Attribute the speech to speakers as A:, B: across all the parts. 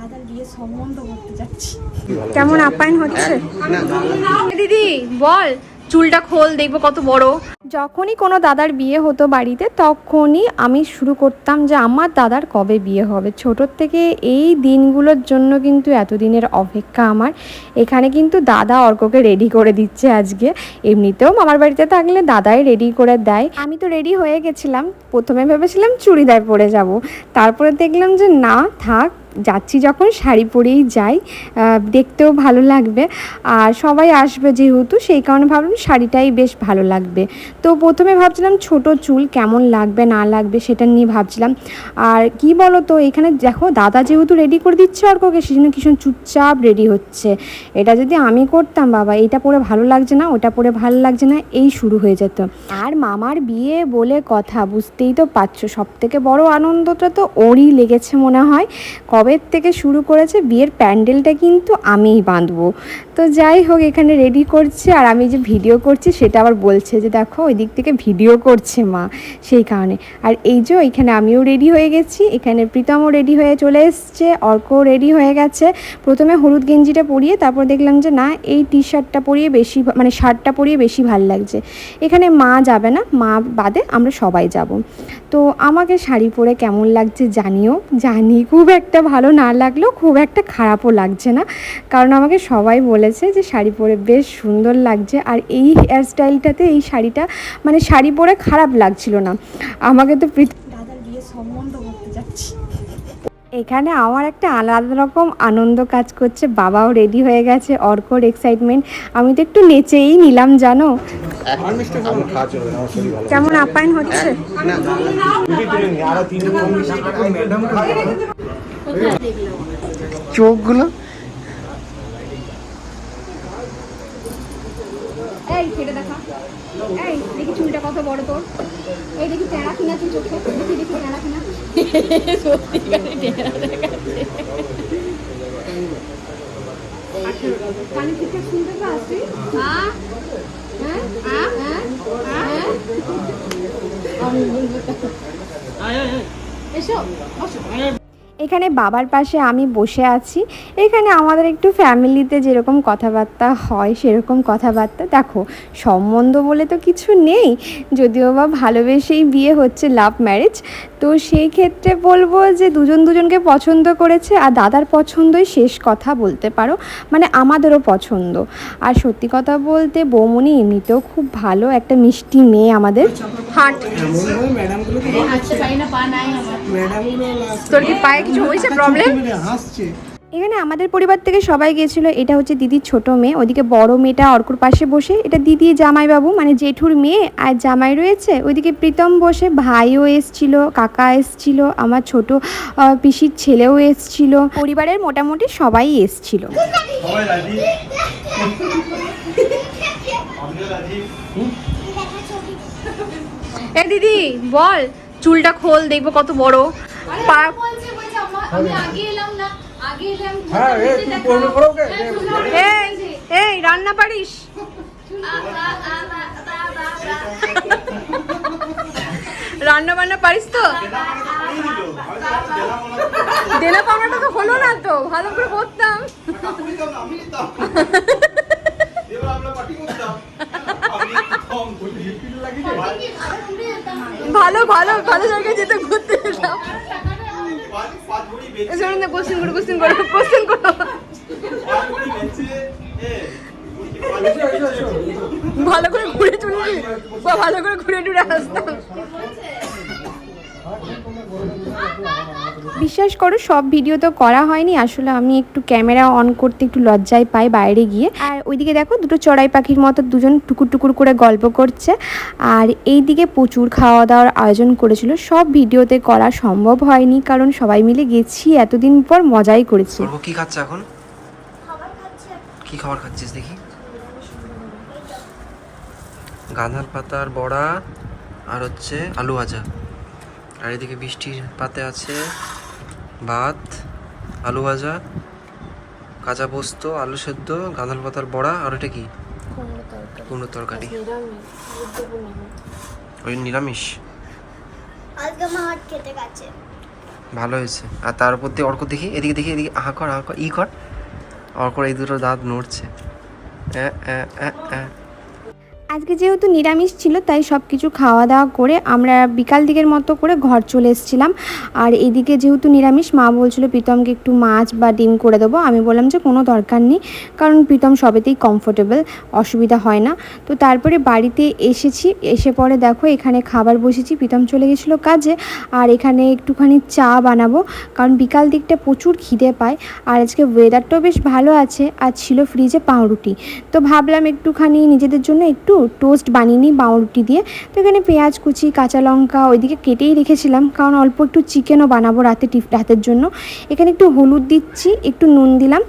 A: দাদার বিয়ে সম্বন্ধ করতে যাচ্ছি।
B: কেমন আপ্যায়ন হচ্ছে? দিদি বল চুলটা খোল দেখব কত বড়। যখনই কোনো দাদার বিয়ে হতো বাড়িতে তখনই আমি শুরু করতাম যে আমার দাদার কবে বিয়ে হবে। ছোটোর থেকে এই দিনগুলোর জন্য কিন্তু এতদিনের অপেক্ষা আমার। এখানে কিন্তু দাদা অর্ককে রেডি করে দিচ্ছে আজকে। এমনিতেও মামার বাড়িতে থাকলে দাদাই রেডি করে দেয়। আমি তো রেডি হয়ে গেছিলাম। প্রথমে ভেবেছিলাম চুড়িদার পরে যাব। তারপরে দেখলাম যে না থাক যাচ্ছি যখন, শাড়ি পরেই যাই। দেখতেও ভালো লাগবে। আর সবাই আসবে যেহেতু, সেই কারণে ভাবলাম শাড়িটাই বেশ ভালো লাগবে। তো প্রথমে ভাবছিলাম ছোট চুল কেমন লাগবে, না লাগবে, সেটা নিয়ে ভাবছিলাম। আর কি বলো তো এখানে দেখো, দাদা যেহেতু রেডি করে দিচ্ছে অর্ককে সেই জন্য ভীষণ চুপচাপ রেডি হচ্ছে। এটা যদি আমি করতাম, বাবা, এটা পরে ভালো লাগছে না, ওটা পরে ভালো লাগছে না, এই শুরু হয়ে যেত। আর মামার বিয়ে বলে কথা, বুঝতেই তো পারছ সব থেকে বড় আনন্দটা তো ওরই লেগেছে মনে হয়। কবে থেকে শুরু করেছে বিয়ের প্যান্ডেলটা কিন্তু আমিই বাঁধবো। তো যাই হোক, এখানে রেডি করছে আর আমি যে ভিডিও করছি সেটা আবার বলছে যে দেখো ওই দিক থেকে ভিডিও করছে মা সেই কারণে। আর এই যে এখানে আমিও রেডি হয়ে গেছি, এখানে প্রীতমও রেডি হয়ে চলে এসছে, অর্কও রেডি হয়ে গেছে। প্রথমে হলুদ গেঞ্জিটা পরিয়ে তারপর দেখলাম যে না, এই টি শার্টটা পরিয়ে বেশি মানে শার্টটা পরিয়ে বেশি ভালো লাগছে। এখানে মা যাবে না, মা বাদে আমরা সবাই যাব। তো আমাকে শাড়ি পরে কেমন লাগছে জানিও। জানি খুব একটা ভালো না লাগলেও খুব একটা খারাপও লাগছে না। কারণ আমাকে সবাই বলেছে যে শাড়ি পরে বেশ সুন্দর লাগছে। আর এই হেয়ার স্টাইলটাতে এই শাড়িটা মানে শাড়ি পরে খারাপ লাগছিল না। আমাকে তো
A: দাদার বিয়ে সম্বন্ধ করতে যাচ্ছি।
B: এখানে আমার একটা আলাদা রকম আনন্দ কাজ করছে। বাবাও রেডি হয়ে গেছে অর্কর এক্সাইটমেন্ট আমি তো একটু নেচেই নিলাম জানো? কেমন আপ্যায়ন হচ্ছে?
C: চোখগুলো
B: এই ছেড়ে দেখা। এই দেখি চুলটা কত বড় তোর। এই দেখি টেরা কিনা তুই চোখে। দেখি দেখি টেরা কিনা কানে ঠিকঠাক শুনতে পাস তুই হ্যাঁ? হ্যাঁ? হ্যাঁ? হ্যাঁ আমি বলব এসো বসো। এখানে বাবার পাশে আমি বসে আছি। এখানে আমাদের একটু ফ্যামিলিতে যেরকম কথাবার্তা হয় সেরকম কথাবার্তা। দেখো সম্বন্ধ বলে তো কিছু নেই। যদিও বা ভালোবেসেই বিয়ে হচ্ছে লাভ ম্যারেজ তো সেই ক্ষেত্রে বলব যে দুজন দুজনকে পছন্দ করেছে আর দাদার পছন্দই শেষ কথা বলতে পারো। মানে আমাদেরও পছন্দ। আর সত্যি কথা বলতে বৌমনি এমনিতেও খুব ভালো একটা মিষ্টি মেয়ে আমাদের। হাট। তোর কি পায়ে কিছু হয়েছে প্রবলেম
C: হাসছে
B: এখানে আমাদের পরিবার থেকে সবাই গিয়েছিল এটা হচ্ছে দিদির ছোট মেয়ে। ওদিকে বড় মেয়েটা অর্কুর পাশে বসে এটা দিদি জামাইবাবু মানে জেঠুর মেয়ে আর জামাই রয়েছে। ওইদিকে প্রীতম বসে ভাইও এসছিল কাকা এসছিল আমার ছোট পিসির ছেলেও এসছিল। পরিবারের মোটামুটি সবাই এসছিল। এ দিদি বল চুলটা খোল দেখব কত বড়। পা এই এই রান্না পারিস রান্না বান্না পারিস তো দেনা পাওনাটা তো হলো না তো ভালো করে করতাম ভালো ভালো ভালো জায়গায় যেতে ঘুরতে যেতাম শুনুন না কোশ্চেন করো কোশ্চেন করো কোশ্চেন করো। ভালো করে ঘুরে টুরে বা ভালো করে ঘুরে টুরে আসতাম। বিশ্বাস করো, সব ভিডিও তো করা হয়নি। আসলে আমি একটু ক্যামেরা অন করতে একটু লজ্জায় পাই বাইরে গিয়ে। আর ওইদিকে দেখো, দুটো চড়াই পাখির মতো দুজন টুকুর টুকুর করে গল্প করছে। আর এই দিকে প্রচুর খাওয়া দাওয়ার আয়োজন করেছিল। সব ভিডিওতে করা সম্ভব হয়নি, কারণ সবাই মিলে গেছি, এতদিন পর মজাই করেছি।
D: কি খাচ্ছে এখন? কি খাবার খাচ্ছিস দেখি? গাঁধার পাতার বড়া, আর হচ্ছে আলু ভাজা। আর এদিকে বৃষ্টির পাতে আছে ভাত আলু ভাজা কাঁচা পোস্ত আলু সেদ্ধ গাঁধার পাতার বড়া আর ওটা কি? কুমড়ো তরকারি। ওই নিরামিষ। ভালো হয়েছে। আর তার উপর দিয়ে অর্ক দেখি এদিকে দেখি এদিকে আহা কর আহা কর ই কর। অর্কর এই দুটো দাঁত নড়ছে। অ্যা, অ্যা, অ্যা, অ্যা।
B: আজকে যেহেতু নিরামিষ ছিল, তাই সব কিছু খাওয়া দাওয়া করে আমরা বিকাল দিকের মতো করে ঘর চলে এসেছিলাম। আর এদিকে যেহেতু নিরামিষ, মা বলছিল প্রীতমকে একটু মাছ বা ডিম করে দেবো। আমি বললাম যে কোনো দরকার নেই, কারণ প্রীতম সবেতেই কমফোর্টেবল অসুবিধা হয় না। তো তারপরে বাড়িতে এসেছি, এসে পরে দেখো এখানে খাবার বসেছি, প্রীতম চলে গেছিল কাজে। আর এখানে একটুখানি চা বানাবো, কারণ বিকাল দিকটা প্রচুর খিদে পায়। আর আজকে ওয়েদারটাও বেশ ভালো আছে, আর ছিল ফ্রিজে পাউরুটি। তো ভাবলাম একটুখানি নিজেদের জন্য একটু টোস্ট বানিয়ে নিই বাউরুটি দিয়ে। তো এখানে পেঁয়াজ, কুচি, কাঁচা লঙ্কা ওইদিকে কেটেই রেখেছিলাম, কারণ অল্প একটু চিকেনও বানাবো রাতে টিফ, রাতের জন্য। এখানে একটু হলুদ দিচ্ছি, একটু নুন দিলাম।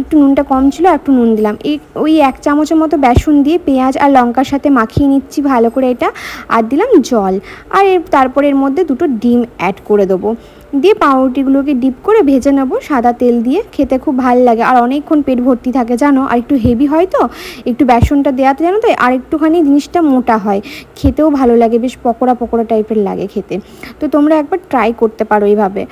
B: একটু নুনটা কম ছিল আর একটু নুন দিলাম। এই, ওই এক চামচের মতো বেসন দিয়ে পেঁয়াজ আর লঙ্কার সাথে মাখিয়ে নিচ্ছি ভালো করে এটা, আর দিলাম জল। আর এর, তারপরে এর মধ্যে দুটো ডিম অ্যাড করে দেবো। দিয়ে পাউরুটিগুলোকে ডিপ করে ভেজে নেব, সাদা তেল দিয়ে। খেতে খুব ভালো লাগে। আর অনেকক্ষণ পেট ভর্তি থাকে, জানো? আর একটু হেভি হয় তো? একটু বেসনটা দেওয়াতে জানো তো, আর একটুখানি জিনিসটা মোটা হয়। খেতেও ভালো লাগে, বেশ পকোড়া পকোড়া টাইপের লাগে খেতে। তো তোমরা একবার ট্রাই করতে পারো এইভাবে।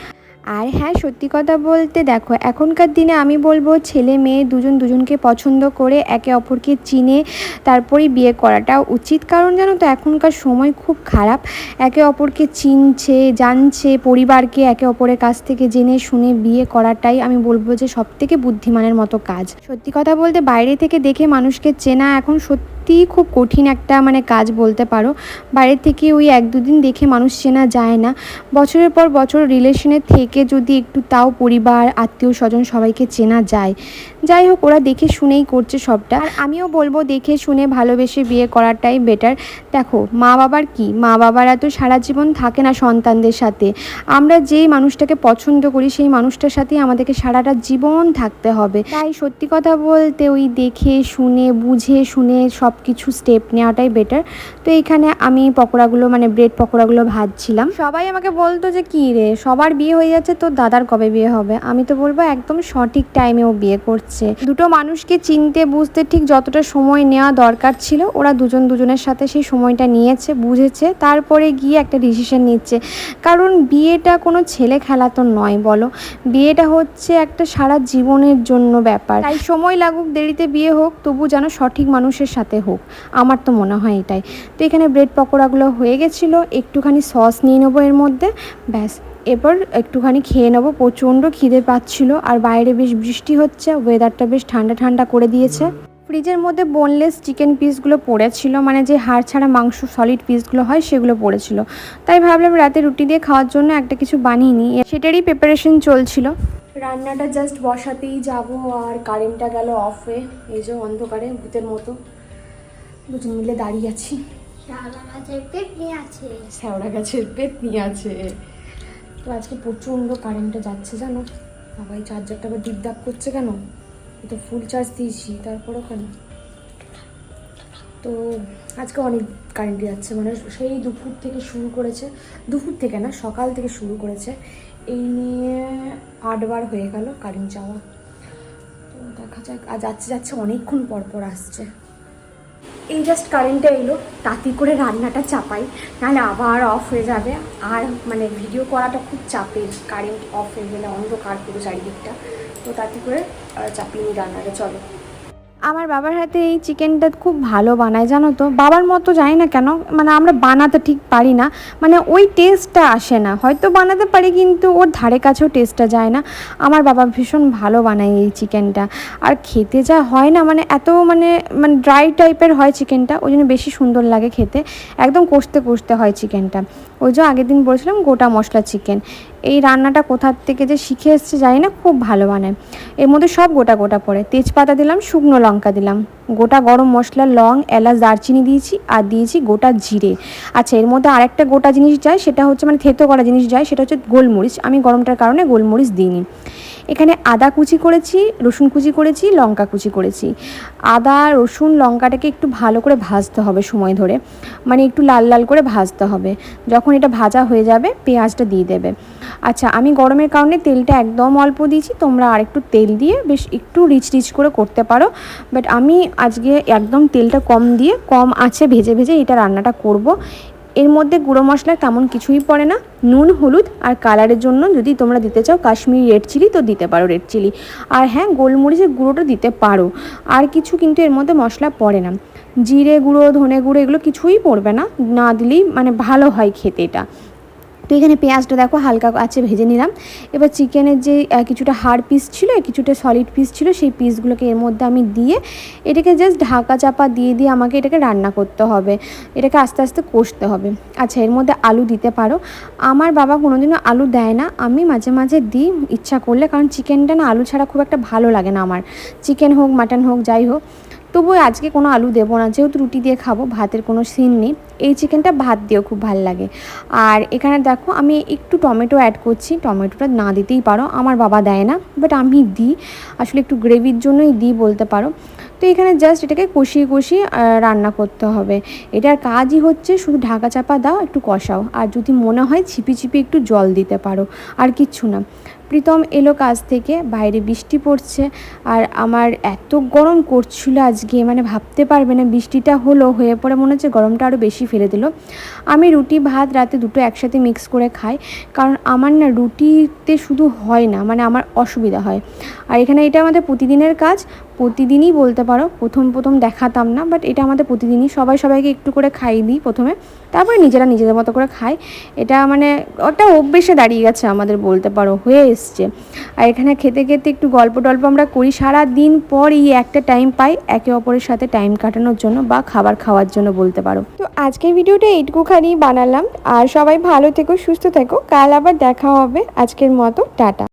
B: আর হ্যাঁ সত্যি কথা বলতে দেখো, এখনকার দিনে আমি বলব ছেলে মেয়ে দুজন দুজনকে পছন্দ করে একে অপরকে চিনে তারপরেই বিয়ে করাটা উচিত। কারণ জানো তো, এখনকার সময় খুব খারাপ। একে অপরকে চিনছে, জানছে, পরিবারকে একে অপরের কাছ থেকে জেনে শুনে বিয়ে করাটাই আমি বলব যে সব থেকে বুদ্ধিমানের মতো কাজ। সত্যি কথা বলতে বাইরে থেকে দেখে মানুষকে চেনা এখন সত্যিই খুব কঠিন একটা মানে কাজ বলতে পারো। বাইরে থেকে ওই এক দুদিন দেখে মানুষ চেনা যায় না। বছরের পর বছর রিলেশনে থেকে যদি একটু তাও পরিবার আত্মীয় স্বজন সবাইকে চেনা যায়। যাই হোক, ওরা দেখে শুনেই করছে সবটা। আর আমিও বলব, দেখে শুনে ভালোবেসে বিয়ে করাটাই বেটার দেখো, মা বাবার কি? মা বাবারা তো সারা জীবন থাকে না সন্তানদের সাথে। আমরা যেই মানুষটাকে পছন্দ করি, সেই মানুষটার সাথেই আমাদেরকে সারাটা জীবন থাকতে হবে। তাই সত্যি কথা বলতে ওই দেখে শুনে, বুঝে শুনে সব কিছু স্টেপ নেওয়াটাই বেটার তো এইখানে আমি পকোড়াগুলো মানে ব্রেড পকোড়াগুলো ভাজছিলাম। সবাই আমাকে বলতো যে, কী রে, সবার বিয়ে হয়ে যাচ্ছে, তোর দাদার কবে বিয়ে হবে? আমি তো বলব, একদম সঠিক টাইমেও বিয়ে করছে। দুটো মানুষকে চিনতে, বুঝতে ঠিক যতটা সময় নেওয়া দরকার ছিল, ওরা দুজন দুজনের সাথে সেই সময়টা নিয়েছে, বুঝেছে, তারপরে গিয়ে একটা ডিসিশন নিচ্ছে। কারণ বিয়েটা কোনো ছেলে খেলা তো নয়, বলো। বিয়েটা হচ্ছে একটা সারা জীবনের জন্য ব্যাপার। তাই সময় লাগুক, দেরিতে বিয়ে হোক, তবু যেন সঠিক মানুষের সাথে হোক। আমার তো মনে হয় এটাই। তো এখানে ব্রেড পকোড়াগুলো হয়ে গেছিল, একটুখানি সস নিয়ে নেব এর মধ্যে। ব্যাস। এরপর একটুখানি খেয়ে নেব। প্রচণ্ড খিদে পাচ্ছিল আর বাইরে বেশ বৃষ্টি হচ্ছে ওয়েদারটা বেশ ঠান্ডা ঠান্ডা করে দিয়েছে। ফ্রিজের মধ্যে বোনলেস চিকেন পিসগুলো পড়েছিল মানে যে হাড় ছাড়া মাংস সলিড পিসগুলো হয় সেগুলো পড়েছিল। তাই ভাবলাম রাতে রুটি দিয়ে খাওয়ার জন্য একটা কিছু বানিয়ে নিই। সেটারই প্রিপারেশন চলছিল। রান্নাটা জাস্ট বসাতেই যাব আর কারেন্টটা গেল অফ হয়ে এই যে অন্ধকারে ভূতের মতো। দুজন মিলে দাঁড়িয়ে আছি।
A: সারা গাছের পেটনি আছে।
B: শ্যাওড়া গাছের পেতনি আছে। তো আজকে প্রচণ্ড কারেন্টটা যাচ্ছে জানো? বাবা এই চার্জারটা আবার ডাক করছে কেন? তো ফুল চার্জ দিয়েছি, তারপরও কেন? তো আজকে অনেক কারেন্ট যাচ্ছে মানে সেই দুপুর থেকে শুরু করেছে, দুপুর থেকে না, সকাল থেকে শুরু করেছে। এই নিয়ে আটবার হয়ে গেল কারেন্ট যাওয়া। তো দেখা যাক, আর যাচ্ছে যাচ্ছে অনেকক্ষণ পর পর আসছে। এই জাস্ট কারেন্টটা এলো, তাতে করে রান্নাটা চাপাই, নাহলে আবার অফ হয়ে যাবে। আর মানে ভিডিও করাটা খুব চাপের কারেন্ট অফ হয়ে গেলে অন্ধকার পুরো চারিদিকটা। তো তাতে করে চাপিয়ে রান্নাটা, চলো। আমার বাবার হাতে এই চিকেনটা খুব ভালো বানায়, জানো তো? বাবার মতো জানি না কেন মানে আমরা বানাতে ঠিক পারি না মানে ওই টেস্টটা আসে না। হয়তো বানাতে পারি, কিন্তু ওর ধারে কাছেও টেস্টটা যায় না। আমার বাবা ভীষণ ভালো বানায় এই চিকেনটা। আর খেতে যা হয় না মানে এত মানে মানে ড্রাই টাইপের হয় চিকেনটা, ওই জন্য বেশি সুন্দর লাগে খেতে। একদম কষতে কষতে হয় চিকেনটা। ওই যে আগের দিন বলেছিলাম গোটা মশলা চিকেন এই রান্নাটা কোথার থেকে যে শিখে এসছে জানি না, খুব ভালো বানায় এর মধ্যে সব গোটা গোটা পড়ে। তেজপাতা দিলাম, শুকনো লঙ্কা দিলাম। গোটা গরম মশলা, লং, এলাচ, দারচিনি দিয়েছি আর দিয়েছি গোটা জিরে। আচ্ছা এর মধ্যে আরেকটা গোটা জিনিস যায়, সেটা হচ্ছে মানে থেতো করা জিনিস যায়, সেটা হচ্ছে গোলমরিচ। আমি গরমটার কারণে গোলমরিচ দিইনি। এখানে আদা কুচি করেছি, রসুন কুচি করেছি, লঙ্কা কুচি করেছি। আদা, রসুন, লঙ্কাটাকে একটু ভালো করে ভাজতে হবে সময় ধরে। মানে একটু লাল লাল করে ভাজতে হবে। যখন এটা ভাজা হয়ে যাবে, পেঁয়াজটা দিয়ে দেবে। আচ্ছা আমি গরমের কারণে তেলটা একদম অল্প দিয়েছি। তোমরা আরেকটু তেল দিয়ে বেশ একটু রিচ রিচ করে করতে পারো। বাট আমি আজকে একদম তেলটা কম দিয়ে, কম আছে ভেজে ভেজে এটা রান্নাটা করব। এর মধ্যে গুঁড়ো মশলা তেমন কিছুই পড়ে না। নুন, হলুদ আর কালারের জন্য যদি তোমরা দিতে চাও কাশ্মীরি রেড চিলি, তো দিতে পারো রেড চিলি। আর হ্যাঁ গোলমরিচের গুঁড়োটা দিতে পারো। আর কিছু কিন্তু এর মধ্যে মশলা পড়ে না। জিরে গুঁড়ো, ধনে গুঁড়ো এগুলো কিছুই পড়বে না। না দিলেই মানে ভালো হয় খেতে এটা। তো এখানে পেঁয়াজটা দেখো হালকা আছে, ভেজে নিলাম। এবার চিকেনের যে কিছুটা হাড় পিস ছিল কিছুটা সলিড পিস ছিল, সেই পিসগুলোকে এর মধ্যে আমি দিয়ে এটাকে জাস্ট ঢাকা চাপা দিয়ে দিয়ে আমাকে এটাকে রান্না করতে হবে। এটাকে আস্তে আস্তে কষতে হবে। আচ্ছা এর মধ্যে আলু দিতে পারো। আমার বাবা কোনোদিনও আলু দেয় না। আমি মাঝে মাঝে দিই, ইচ্ছা করলে, কারণ চিকেনটা না আলু ছাড়া খুব একটা ভালো লাগে না আমার। চিকেন হোক, মাটন হোক, যাই হোক। তবুও আজকে কোনো আলু দেবো না। যেহেতু রুটি দিয়ে খাব, ভাতের কোনো সিন নেই। এই চিকেনটা ভাত দিয়েও খুব ভালো লাগে। আর এখানে দেখো, আমি একটু টমেটো অ্যাড করছি। টমেটোটা না দিতেই পারো, আমার বাবা দেয় না বাট আমি দিই। আসলে একটু গ্রেভির জন্যই দিই বলতে পারো। তো এখানে জাস্ট এটাকে কষিয়ে কষিয়ে রান্না করতে হবে। এটার কাজই হচ্ছে শুধু ঢাকা চাপা দাও, একটু কষাও। আর যদি মনে হয় ছিপি ছিপি একটু জল দিতে পারো। আর কিচ্ছু না। প্রীতম এলো কাজ থেকে, বাইরে বৃষ্টি পড়ছে আর আমার এত গরম করছিল আজকে মানে ভাবতে পারবে না বৃষ্টিটা হলো, হয়ে পড়ে মনে হচ্ছে গরমটা আরও বেশি ফেলে দিল। আমি রুটি, ভাত, রাতে দুটো একসাথে মিক্স করে খাই, কারণ আমার না রুটিতে শুধু হয় না মানে আমার অসুবিধা হয়। আর এখানে এটা আমাদের প্রতিদিনের কাজ প্রতিদিনই বলতে পারো, প্রথম প্রথম দেখাতাম না বাট এটা আমাদের প্রতিদিনই সবাই সবাইকে একটু করে খাইয়ে দিই প্রথমে। তারপরে নিজেরা নিজেদের মতো করে খাই। এটা মানে ওটা অভ্যেসে দাঁড়িয়ে গেছে আমাদের বলতে পারো, হয়ে এসছে। আর এখানে খেতে খেতে একটু গল্প টল্প আমরা করি। সারা দিন পর এই একটা টাইম পাই একে অপরের সাথে টাইম কাটানোর জন্য বা খাবার খাওয়ার জন্য বলতে পারো। তো আজকের ভিডিওটা এইটুকুখানি বানালাম। আর সবাই ভালো থেকো, সুস্থ থেকো। কাল আবার দেখা হবে আজকের মতো। টাটা।